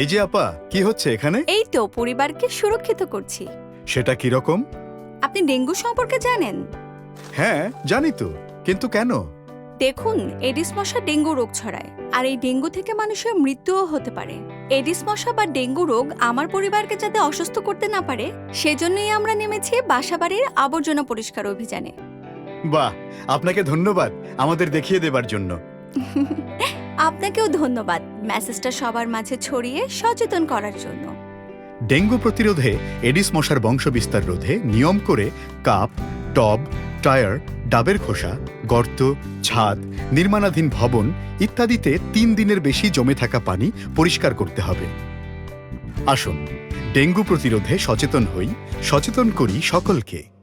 এই যে আপা কি হচ্ছে এখানে? এই তো পরিবারকে সুরক্ষিত করছি। সেটা কি রকম? আপনি ডেঙ্গু সম্পর্কে জানেন? হ্যাঁ জানি তো কিন্তু কেন? দেখুন এডিস মশা ডেঙ্গু রোগ ছড়ায় আর এই ডেঙ্গু থেকে মানুষের মৃত্যুও হতে পারে। এডিস মশা বা ডেঙ্গু রোগ আমার পরিবারকে যাতে অসুস্থ করতে না পারে সেজন্যই আমরা নেমেছি বাসাবাড়ির আবর্জনা পরিষ্কার অভিযানে। বাহ আপনাকে ধন্যবাদ আমাদের দেখিয়ে দেবার জন্য। আপনাকেও ধন্যবাদ মেসেজটা সবার মাঝে ছড়িয়ে সচেতন করার জন্য। ডেঙ্গু প্রতিরোধে এডিস মশার বংশবিস্তার রোধে নিয়ম করে কাপ, টব, টায়ার, ডাবের খোসা, গর্ত, ছাদ, নির্মাণাধীন ভবন ইত্যাদিতে তিন দিনের বেশি জমে থাকা পানি পরিষ্কার করতে হবে। আসুন, ডেঙ্গু প্রতিরোধে সচেতন হই, সচেতন করি সকলকে।